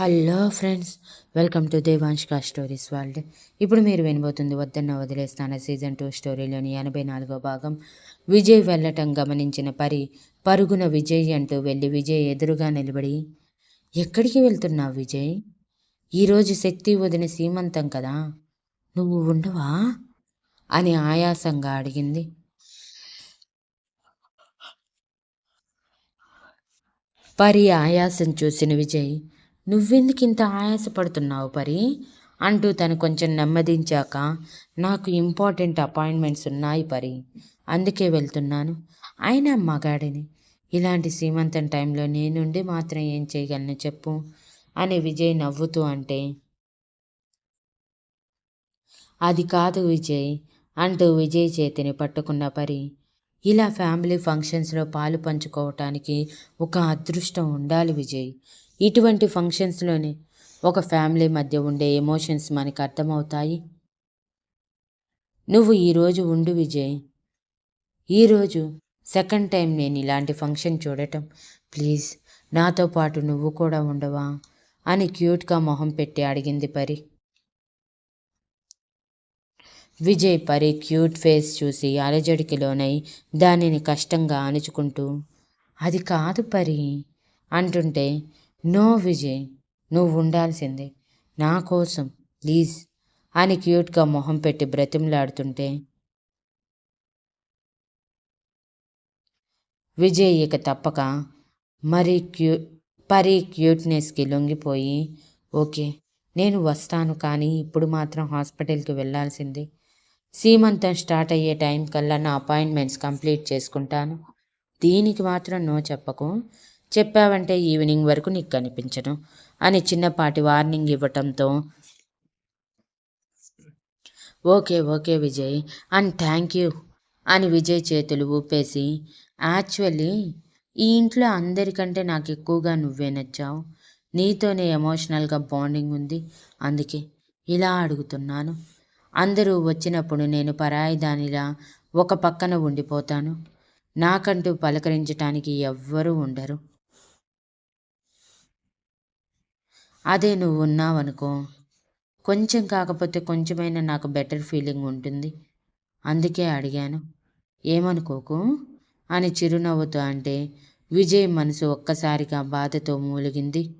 Hello friends welcome to దేవాంష్కా stories world. ఇప్పుడు మీరు వినబోతుంది వద్దన్న వదిలేస్తాన సీజన్ టూ స్టోరీలోని ఎనభై నాలుగో భాగం. విజయ్ వెళ్ళటం గమనించిన పరి పరుగున విజయ్ అంటూ వెళ్ళి విజయ్ ఎదురుగా నిలబడి ఎక్కడికి వెళ్తున్నావు విజయ్? ఈరోజు శక్తి వదిన సీమంతం కదా? నువ్వు ఉండవా? అని ఆయాసంగా అడిగింది. పరి ఆయాసం చూసిన విజయ్ నువ్వెందుకు ఇంత ఆయాసపడుతున్నావు పరి? అంటూ తను కొంచెం నెమ్మదించాక నాకు ఇంపార్టెంట్ అపాయింట్మెంట్స్ ఉన్నాయి పరి. అందుకే వెళ్తున్నాను. అయినా మగాడిని ఇలాంటి సీమంతం టైంలో నేనుండి మాత్రం ఏం చేయగలను చెప్పు? అని విజయ్ నవ్వుతూ అంటే అది కాదు విజయ్ అంటూ విజయ్ చేతిని పట్టుకున్న పరి. ఇలా ఫ్యామిలీ ఫంక్షన్స్లో పాలు పంచుకోవటానికి ఒక అదృష్టం ఉండాలి విజయ్. ఇటువంటి ఫంక్షన్స్లోనే ఒక ఫ్యామిలీ మధ్య ఉండే ఎమోషన్స్ మనకు అర్థమవుతాయి. నువ్వు ఈరోజు ఉండు విజయ్. ఈరోజు సెకండ్ టైం నేను ఇలాంటి ఫంక్షన్ చూడటం. ప్లీజ్ నాతో పాటు నువ్వు కూడా ఉండవా? అని క్యూట్గా మొహం పెట్టి అడిగింది పరి. విజయ్ పరి క్యూట్ ఫేస్ చూసి అలజడికి లోనై దానిని కష్టంగా అణుచుకుంటూ అది కాదు పరి అంటుంటే నో విజయ్ నువ్వు ఉండాల్సిందే. నా కోసం ప్లీజ్. అని క్యూట్గా మొహం పెట్టి బ్రతిమలాడుతుంటే విజయ్ ఇక తప్పక మరి క్యూ పరీ క్యూట్నెస్కి లొంగిపోయి ఓకే నేను వస్తాను కానీ ఇప్పుడు మాత్రం హాస్పిటల్కి వెళ్ళాల్సింది. సీమంతం స్టార్ట్ అయ్యే టైం కల్లా నా అపాయింట్మెంట్స్ కంప్లీట్ చేసుకుంటాను. దీనికి మాత్రం నో చెప్పకు. చెప్పావంటే ఈవినింగ్ వరకు నీకు కనిపించను అని చిన్నపాటి warning ఇవ్వటంతో okay okay Vijay and thank you అని విజయ్ చేతులు ఊపేసి యాక్చువల్లీ ఈ ఇంట్లో అందరికంటే నాకు ఎక్కువగా నువ్వే నచ్చావు. నీతోనే ఎమోషనల్గా బాండింగ్ ఉంది. అందుకే ఇలా అడుగుతున్నాను. అందరూ వచ్చినప్పుడు నేను పరాయి దానిలా ఒక పక్కన ఉండిపోతాను. నాకంటూ పలకరించటానికి ఎవ్వరూ ఉండరు. అదే నువ్వు ఉన్నావనుకో. కొంచెం కాకపోతే కొంచెమైనా నాకు బెటర్ ఫీలింగ్ ఉంటుంది. అందుకే అడిగాను. ఏమనుకోకు? అని చిరునవ్వుతో అంటే విజయ్ మనసు ఒక్కసారిగా బాధతో మూలిగింది.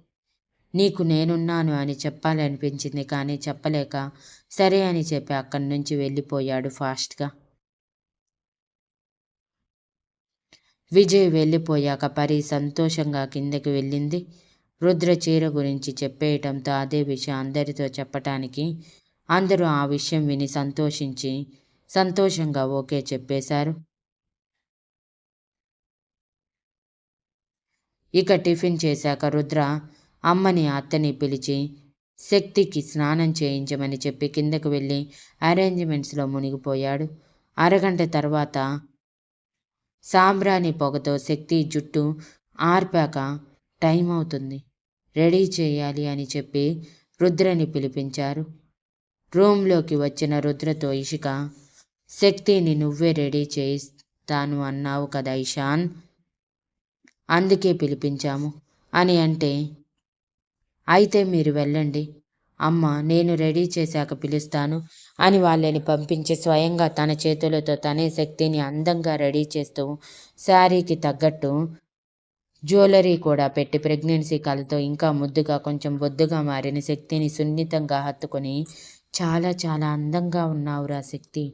నీకు నేనున్నాను అని చెప్పాలనిపించింది కానీ చెప్పలేక సరే అని చెప్పి అక్కడి నుంచి వెళ్ళిపోయాడు ఫాస్ట్గా. విజయ్ వెళ్ళిపోయాక పరి సంతోషంగా కిందకి వెళ్ళింది. రుద్ర చీర గురించి చెప్పేయటంతో అదే విషయం అందరితో చెప్పటానికి అందరూ ఆ విషయం విని సంతోషించి సంతోషంగా ఓకే చెప్పేశారు. ఇక టిఫిన్ చేశాక రుద్ర అమ్మని అత్తని పిలిచి శక్తికి స్నానం చేయించమని చెప్పి కిందకు వెళ్ళి అరేంజ్మెంట్స్లో మునిగిపోయాడు. అరగంట తర్వాత సాంబ్రాణి పొగతో శక్తి జుట్టు ఆర్పాక టైం అవుతుంది రెడీ చేయాలి అని చెప్పి రుద్రని పిలిపించారు. రూమ్లోకి వచ్చిన రుద్రతో ఇషిక శక్తిని నువ్వే రెడీ చేయిస్తాను అన్నావు కదా ఇషాన్? అందుకే పిలిపించాము. అని అంటే అయితే మీరు వెళ్ళండి. అమ్మ నేను రెడీ చేశాక పిలుస్తాను అని వాళ్ళని పంపించి స్వయంగా తన చేతులతో తనే శక్తిని అందంగా రెడీ చేస్తూ శారీకి తగ్గట్టు జ్యువెలరీ కూడా పెట్టి ప్రెగ్నెన్సీ కళతో ఇంకా ముద్దుగా కొంచెం బొద్దుగా మారిన శక్తిని సున్నితంగా హత్తుకొని చాలా చాలా అందంగా ఉన్నావురా శక్తి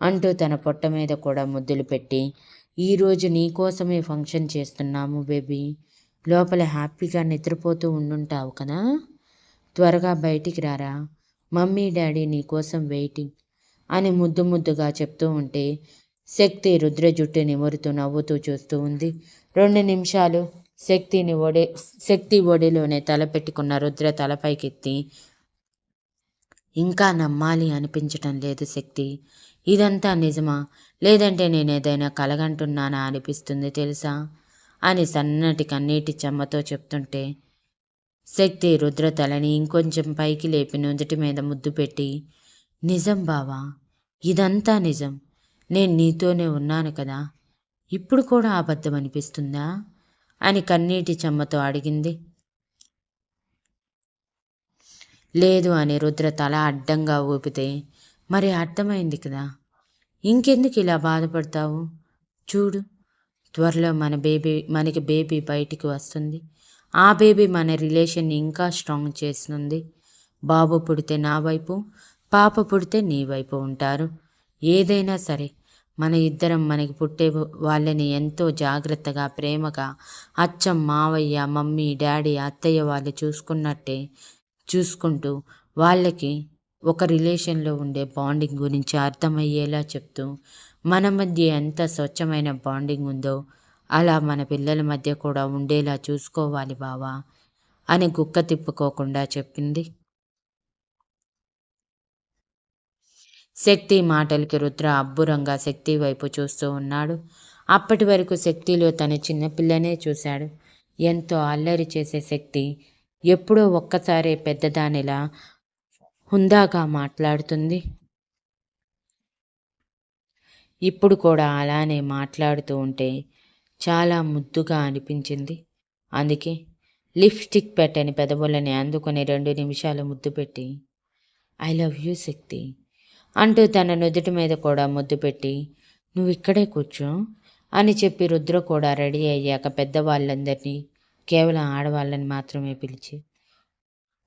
అంటూ తన పొట్ట మీద కూడా ముద్దులు పెట్టి ఈరోజు నీకోసమే ఫంక్షన్ చేస్తున్నాము బేబీ. లోపల హ్యాపీగా నిద్రపోతూ ఉండుంటావు కదా. త్వరగా బయటికి రారా. మమ్మీ డాడీ నీకోసం వెయిటింగ్ అని ముద్దు ముద్దుగా చెప్తూ ఉంటే శక్తి రుద్ర జుట్టు నిమురుతూ నవ్వుతూ చూస్తూ ఉంది. రెండు నిమిషాలు శక్తిని ఒడి శక్తి ఒడిలోనే తల పెట్టుకున్న రుద్ర తలపైకెత్తి ఇంకా నమ్మాలి అనిపించటం లేదు శక్తి. ఇదంతా నిజమా? లేదంటే నేను ఏదైనా కలగంటున్నానా అనిపిస్తుంది తెలుసా? అని సన్నటి కన్నీటి చెమ్మతో చెప్తుంటే శక్తి రుద్ర తలని ఇంకొంచెం పైకి లేపి నుదుటి మీద ముద్దు పెట్టి నిజం బావా ఇదంతా నిజం. నేను నీతోనే ఉన్నాను కదా. ఇప్పుడు కూడా అబద్ధం అనిపిస్తుందా అని కన్నీటి చెమ్మతో అడిగింది. లేదు అని రుద్ర తల అడ్డంగా ఊపితే మరి అర్థమైంది కదా. ఇంకెందుకు ఇలా బాధపడతావు? చూడు త్వరలో మన బేబీ మనకి బేబీ బయటికి వస్తుంది. ఆ బేబీ మన రిలేషన్ని ఇంకా స్ట్రాంగ్ చేస్తుంది. బాబు పుడితే నా వైపు పాప పుడితే నీ వైపు ఉంటారు. ఏదైనా సరే మన ఇద్దరం మనకి పుట్టే వాళ్ళని ఎంతో జాగ్రత్తగా ప్రేమగా అచ్చం మావయ్య మమ్మీ డాడీ అత్తయ్య వాళ్ళు చూసుకున్నట్టే చూసుకుంటూ వాళ్ళకి ఒక రిలేషన్లో ఉండే బాండింగ్ గురించి అర్థమయ్యేలా చెప్తూ మన మధ్య ఎంత స్వచ్ఛమైన బాండింగ్ ఉందో అలా మన పిల్లల మధ్య కూడా ఉండేలా చూసుకోవాలి బావా అని గుక్క తిప్పుకోకుండా చెప్పింది శక్తి మాటలకి రుద్ర అబ్బురంగా శక్తి వైపు చూస్తూ ఉన్నాడు. అప్పటి వరకు శక్తిలో తన చిన్నపిల్లనే చూశాడు. ఎంతో అల్లరి చేసే శక్తి ఎప్పుడో ఒక్కసారే పెద్దదానిలా హుందాగా మాట్లాడుతుంది. ఇప్పుడు కూడా అలానే మాట్లాడుతూ ఉంటే చాలా ముద్దుగా అనిపించింది. అందుకే లిప్స్టిక్ పెట్టని పెదవులని అందుకొని రెండు నిమిషాలు ముద్దు పెట్టి ఐ లవ్ యూ శక్తి. అంటూ తన నుదుటి మీద కూడా ముద్దు పెట్టి నువ్వు ఇక్కడే కూర్చో అని చెప్పి రుద్ర కూడా రెడీ అయ్యాక పెద్దవాళ్ళందరినీ కేవలం ఆడవాళ్ళని మాత్రమే పిలిచి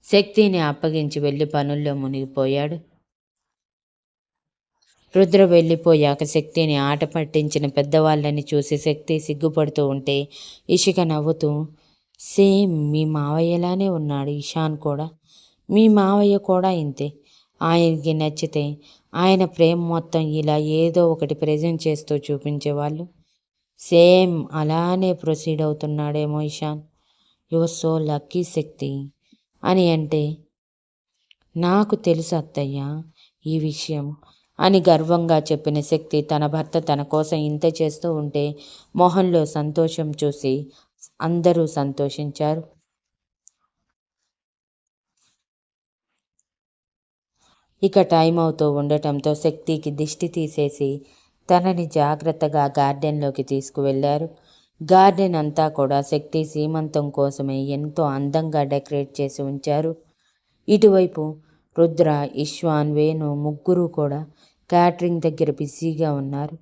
శక్తిని అప్పగించి వెళ్ళి పనుల్లో మునిగిపోయాడు. రుద్ర వెళ్ళిపోయాక శక్తిని ఆట పట్టించిన పెద్దవాళ్ళని చూసి శక్తి సిగ్గుపడుతూ ఉంటే ఇషిక నవ్వుతూ సేమ్ మీ మావయ్యలానే ఉన్నాడు ఇషాన్ కూడా. మీ మావయ్య కూడా ఇంతే. ఆయనకి నచ్చితే ఆయన ప్రేమ మొత్తం ఇలా ఏదో ఒకటి ప్రజెంట్ చేస్తూ చూపించేవాళ్ళు. సేమ్ అలానే proceed అవుతున్నాడేమో Ishan. Your so lucky Shakti. అని అంటే నాకు తెలుసు అత్తయ్య ఈ విషయం అని గర్వంగా చెప్పిన శక్తి తన భర్త తన కోసం ఇంత చేస్తూ ఉంటే మొహంలో సంతోషం చూసి అందరూ సంతోషించారు. ఇక టైం అవుతూ ఉండటంతో శక్తికి దిష్టి తీసేసి తనని జాగ్రత్తగా గార్డెన్లోకి తీసుకువెళ్ళారు గార్డెన్ అంతా కూడా శక్తి సీమంతం కోసమే ఎంతో అందంగా డెకరేట్ చేసి ఉంచారు. ఇటువైపు రుద్ర ఇష్వాన్ వేణు ముగ్గురు కూడా క్యాటరింగ్ దగ్గర బిజీగా ఉన్నారు.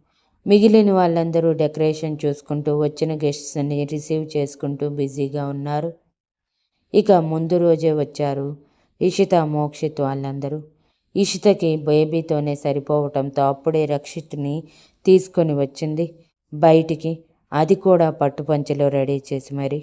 మిగిలిన వాళ్ళందరూ డెకరేషన్ చూసుకుంటూ వచ్చిన గెస్ట్స్ని రిసీవ్ చేసుకుంటూ బిజీగా ఉన్నారు. ఇక ముందు రోజే వచ్చారు ఇషిత మోక్షిత్ వాళ్ళందరూ. ఇషితకి బేబీతోనే సరిపోవటంతో అప్పుడే రక్షిత్ని తీసుకొని వచ్చింది. బయటికి. అది కూడా పట్టుపంచలో రెడీ చేసి మరి.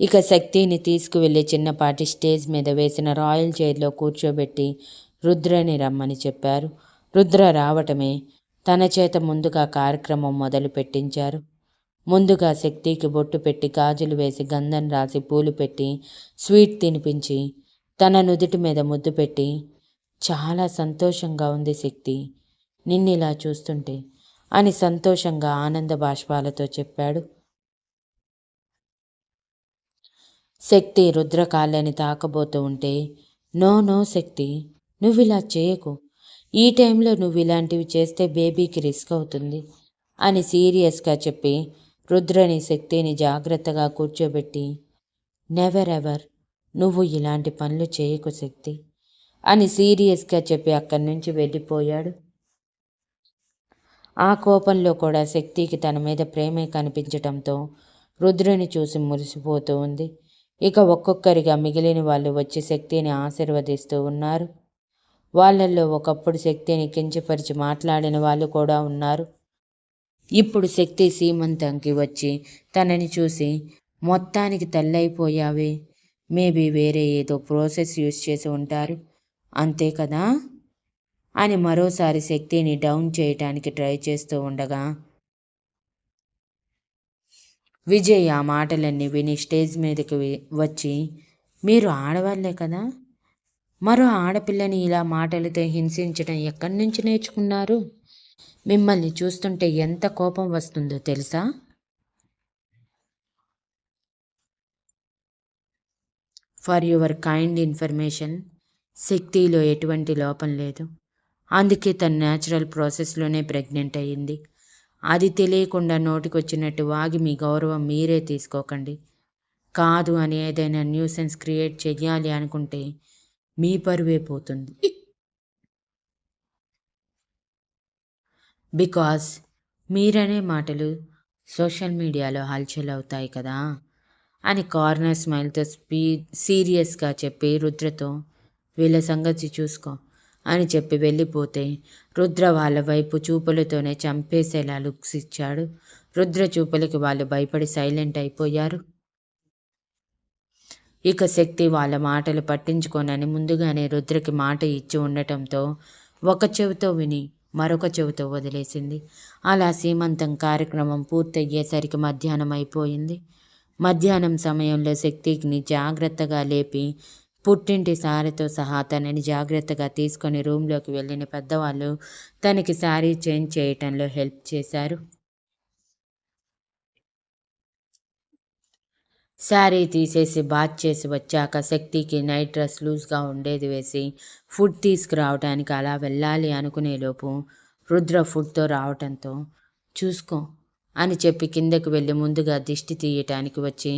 ఇక శక్తిని తీసుకువెళ్ళి చిన్నపాటి స్టేజ్ మీద వేసిన రాయల్ చైర్లో కూర్చోబెట్టి రుద్రని రమ్మని చెప్పారు. రుద్ర రావటమే తన చేత ముందుగా కార్యక్రమం మొదలు పెట్టించారు ముందుగా శక్తికి బొట్టు పెట్టి గాజులు వేసి గంధం రాసి పూలు పెట్టి స్వీట్ తినిపించి తన నుదుటి మీద ముద్దు పెట్టి చాలా సంతోషంగా ఉంది శక్తి. నిన్నిలా చూస్తుంటే అని సంతోషంగా ఆనంద బాష్పాలతో చెప్పాడు. శక్తి రుద్రకాళ్ళని తాకబోతూ ఉంటే నో నో శక్తి నువ్వు ఇలా చేయకు. ఈ టైంలో నువ్వు ఇలాంటివి చేస్తే బేబీకి రిస్క్ అవుతుంది అని సీరియస్గా చెప్పి రుద్రని శక్తిని జాగ్రత్తగా కూర్చోబెట్టి నెవర్ ఎవర్ నువ్వు ఇలాంటి పనులు చేయకు శక్తి అని సీరియస్గా చెప్పి అక్కడి నుంచి వెళ్ళిపోయాడు. ఆ కోపంలో కూడా శక్తికి తన మీద ప్రేమే కనిపించటంతో రుద్రుని చూసి మురిసిపోతూ ఉంది. ఇక ఒక్కొక్కరిగా మిగిలిన వాళ్ళు వచ్చి శక్తిని ఆశీర్వదిస్తూ ఉన్నారు. వాళ్ళల్లో ఒకప్పుడు శక్తిని కించపరిచి మాట్లాడిన వాళ్ళు కూడా ఉన్నారు. ఇప్పుడు శక్తి సీమంతంకి వచ్చి తనని చూసి మొత్తానికి తల్లైపోయావే. మేబీ వేరే ఏదో ప్రాసెస్ యూజ్ చేసి ఉంటారు. అంతే కదా అని మరోసారి శక్తిని డౌన్ చేయటానికి ట్రై చేస్తూ ఉండగా విజయ్ ఆ మాటలన్నీ విని స్టేజ్ మీదకి వచ్చి మీరు ఆడవాళ్ళే కదా? మరో ఆడపిల్లని ఇలా మాటలతో హింసించడం ఎక్కడి నుంచి నేర్చుకున్నారు? మిమ్మల్ని చూస్తుంటే ఎంత కోపం వస్తుందో తెలుసా? ఫర్ యువర్ కైండ్ ఇన్ఫర్మేషన్ శక్తిలో ఎటువంటి లోపం లేదు. అందుకే తన న్యాచురల్ ప్రాసెస్లోనే ప్రెగ్నెంట్ అయ్యింది. అది తెలియకుండా నోటికొచ్చినట్టు వాగి మీ గౌరవం మీరే తీసుకోకండి. కాదు అని ఏదైనా న్యూసెన్స్ క్రియేట్ చెయ్యాలి అనుకుంటే మీ పరువే పోతుంది. బికాస్ మీరనే మాటలు సోషల్ మీడియాలో హల్చల్ అవుతాయి కదా అని కార్నర్ స్మైల్తో స్పీ సీరియస్గా చెప్పి రుద్రతో వీళ్ళ సంగతి చూసుకో అని చెప్పి వెళ్ళిపోతే రుద్ర వాళ్ళ వైపు చూపులతోనే చంపేసేలా లుక్స్ ఇచ్చాడు. రుద్ర చూపులకి వాళ్ళు భయపడి సైలెంట్ అయిపోయారు. ఇక శక్తి వాళ్ళ మాటలు పట్టించుకోనని ముందుగానే రుద్రకి మాట ఇచ్చి ఉండటంతో ఒక చెవితో విని మరొక చెవితో వదిలేసింది. అలా సీమంతం కార్యక్రమం పూర్తయ్యేసరికి మధ్యాహ్నం అయిపోయింది. మధ్యాహ్నం సమయంలో శక్తిని జాగ్రత్తగా లేపి పుట్టింటి సారితో సహా తనని జాగ్రత్తగా తీసుకొని రూమ్లోకి వెళ్ళిన పెద్దవాళ్ళు తనకి సారీ చేంజ్ చేయటంలో హెల్ప్ చేశారు. శారీ తీసేసి బాత్ చేసి వచ్చాక శక్తికి నైట్ డ్రెస్ లూజ్గా ఉండేది వేసి ఫుడ్ తీసుకురావడానికి అలా వెళ్ళాలి అనుకునేలోపు రుద్ర ఫుడ్తో రావటంతో చూసుకో అని చెప్పి కిందకు వెళ్ళి ముందుగా దిష్టి తీయటానికి వచ్చి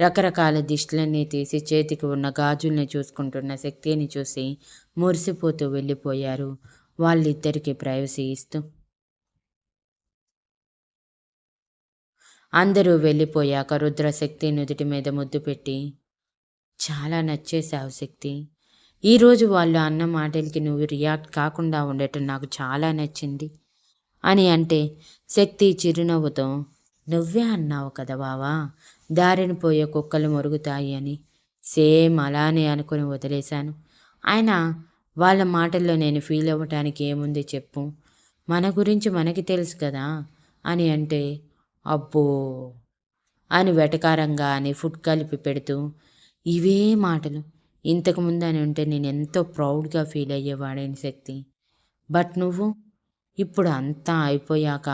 రకరకాల దిష్టిలన్నీ తీసి చేతికి ఉన్న గాజుల్ని చూసుకుంటున్న శక్తిని చూసి మురిసిపోతూ వెళ్ళిపోయారు. వాళ్ళిద్దరికీ ప్రైవసీ ఇస్తూ అందరూ వెళ్ళిపోయాక రుద్ర శక్తి నుదుటి మీద ముద్దు పెట్టి చాలా నచ్చేశావు శక్తి. ఈరోజు వాళ్ళు అన్న మాటలకి నువ్వు రియాక్ట్ కాకుండా ఉండటం నాకు చాలా నచ్చింది అని అంటే శక్తి చిరునవ్వుతో నువ్వే అన్నావు కదా బావా దారిని పోయే కుక్కలు మొరుగుతాయి అని. సేమ్ అలానే అనుకుని వదిలేశాను. ఆయన వాళ్ళ మాటల్లో నేను ఫీల్ అవ్వటానికి ఏముంది చెప్పు. మన గురించి మనకి తెలుసు కదా అని అంటే అబ్బో అని వెటకారంగా అని ఫుడ్ కలిపి పెడుతూ ఇవే మాటలు. ఇంతకుముందు అని ఉంటే నేను ఎంతో ప్రౌడ్గా ఫీల్ అయ్యేవాడని శక్తి. బట్ నువ్వు ఇప్పుడు అంతా అయిపోయాక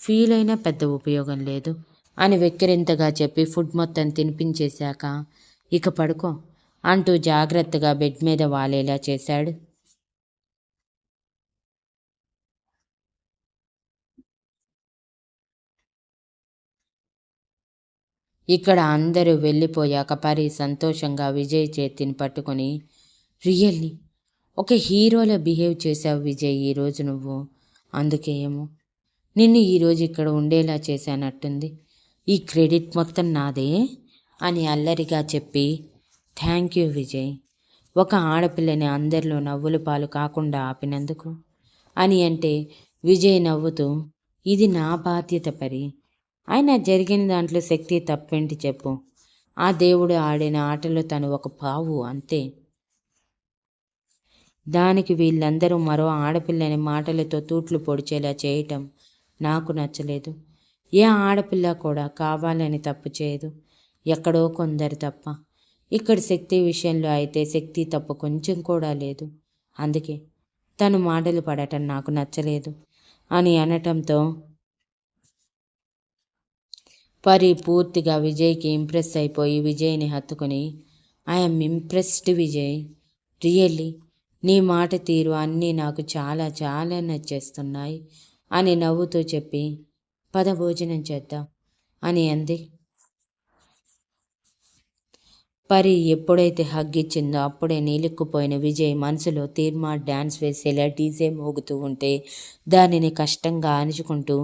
ఫీల్ అయినా పెద్ద ఉపయోగం లేదు అని వెక్కిరింతగా చెప్పి ఫుడ్ మొత్తం తినిపించేశాక ఇక పడుకో అంటూ జాగ్రత్తగా బెడ్ మీద వాలేలా చేశాడు ఇక్కడ అందరూ వెళ్ళిపోయాక పరి సంతోషంగా విజయ్ చేతిని పట్టుకొని రియల్లీ ఒక హీరోలో బిహేవ్ చేశావు విజయ్ ఈరోజు నువ్వు. అందుకే ఏమో నిన్ను ఈరోజు ఇక్కడ ఉండేలా చేశానట్టుంది. ఈ క్రెడిట్ మొత్తం నాదే అని అల్లరిగా చెప్పి థ్యాంక్ యూ విజయ్. ఒక ఆడపిల్లని అందరిలో నవ్వులు పాలు కాకుండా ఆపినందుకు అని అంటే విజయ్ నవ్వుతూ ఇది నా బాధ్యత పరి. అయినా జరిగిన దాంట్లో శక్తి తప్పేంటి చెప్పు. ఆ దేవుడు ఆడిన ఆటలో తను ఒక పావు అంతే. దానికి వీళ్ళందరూ మరో ఆడపిల్లని మాటలతో తూట్లు పొడిచేలా చేయటం నాకు నచ్చలేదు. ఏ ఆడపిల్ల కూడా కావాలని తప్పు చేయదు. ఎక్కడో కొందరు తప్ప. ఇక్కడ శక్తి విషయంలో అయితే శక్తి తప్పు కొంచెం కూడా లేదు. అందుకే తను మాటలు పడటం నాకు నచ్చలేదు. అని అనటంతో పరి పూర్తిగా విజయ్కి ఇంప్రెస్ అయిపోయి విజయ్ని హత్తుకుని ఐఎమ్ ఇంప్రెస్డ్ విజయ్. రియల్లీ నీ మాట తీరు అన్నీ నాకు చాలా చాలా నచ్చేస్తున్నాయి అని నవ్వుతూ చెప్పి పద భోజనం చేద్దాం అని అంది. పరి ఎప్పుడైతే హగ్గిచ్చిందో అప్పుడే నీలిక్కుపోయిన విజయ్ మనసులో తీర్మా డ్యాన్స్ వేసేలా డీజే మోగుతూ ఉంటే దానిని కష్టంగా అణుచుకుంటూ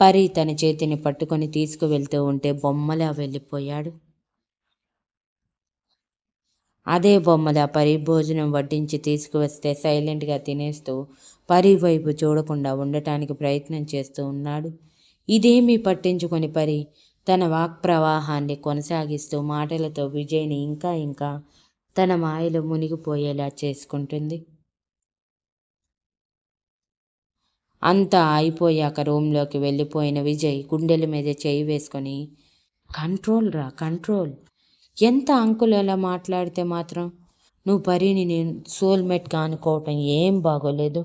పరి తన చేతిని పట్టుకొని తీసుకువెళ్తూ ఉంటే బొమ్మలా వెళ్ళిపోయాడు. అదే బొమ్మలా పరి భోజనం వడ్డించి తీసుకువస్తే సైలెంట్గా తినేస్తూ పరి వైపు చూడకుండా ఉండటానికి ప్రయత్నం చేస్తూ ఉన్నాడు. ఇదేమీ పట్టించుకొని పరి తన వాక్ ప్రవాహాన్ని కొనసాగిస్తూ మాటలతో విజయ్ని ఇంకా ఇంకా తన మాయలో మునిగిపోయేలా చేసుకుంటుంది. అంతా అయిపోయాక రూమ్లోకి వెళ్ళిపోయిన విజయ్ గుండెల మీద చేయి వేసుకొని కంట్రోల్ రా కంట్రోల్. ఎంత అంకులు ఎలా మాట్లాడితే మాత్రం నువ్వు పరీని నేను సోల్మేట్గా అనుకోవటం ఏం బాగోలేదు.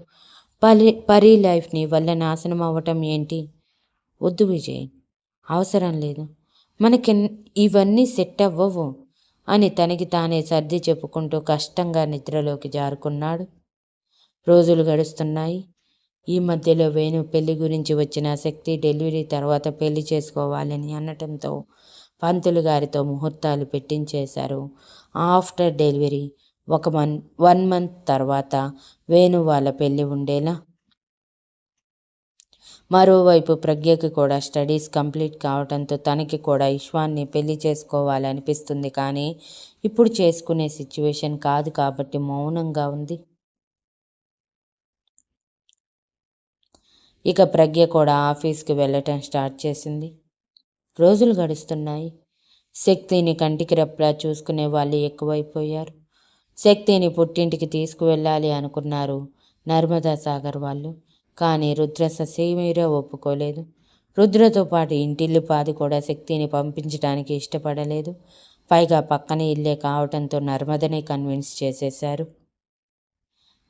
పరి పరి లైఫ్ని వల్ల నాశనం అవ్వటం ఏంటి? వద్దు విజయ్ అవసరం లేదు. మనకి ఇవన్నీ సెట్ అవ్వవు అని తనకి తానే సర్ది చెప్పుకుంటూ కష్టంగా నిద్రలోకి జారుకున్నాడు. రోజులు గడుస్తున్నాయి. ఈ మధ్యలో వేణు పెళ్ళి గురించి వచ్చిన శక్తి డెలివరీ తర్వాత పెళ్ళి చేసుకోవాలని అనటంతో పంతులు గారితో ముహూర్తాలు పెట్టించేశారు. ఆఫ్టర్ డెలివరీ ఒక మన్ వన్ మంత్ తర్వాత వేణు వాళ్ళ పెళ్ళి ఉండేలా. మరోవైపు ప్రజ్ఞకి కూడా స్టడీస్ కంప్లీట్ కావడంతో తనకి కూడా ఇష్వాన్ని పెళ్ళి చేసుకోవాలనిపిస్తుంది కానీ ఇప్పుడు చేసుకునే సిచ్యువేషన్ కాదు కాబట్టి మౌనంగా ఉంది. ఇక ప్రజ్ఞ కూడా ఆఫీస్కి వెళ్ళటం స్టార్ట్ చేసింది. రోజులు గడుస్తున్నాయి. శక్తిని కంటికి రెప్పలా చూసుకునే వాళ్ళు ఎక్కువైపోయారు. శక్తిని పుట్టింటికి తీసుకువెళ్ళాలి అనుకున్నారు నర్మదా సాగర్ వాళ్ళు. కానీ రుద్ర ససేమీరా ఒప్పుకోలేదు. రుద్రతో పాటు ఇంటిల్లిపాది కూడా శక్తిని పంపించడానికి ఇష్టపడలేదు. పైగా పక్కన ఇల్లే కావటంతో నర్మదని కన్విన్స్ చేసేశారు.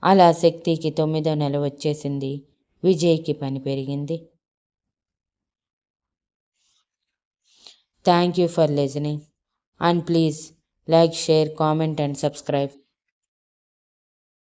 అలా శక్తికి తొమ్మిదో నెల వచ్చేసింది. విజయ్కి పని పెరిగింది. Thank you for listening and please like share comment and subscribe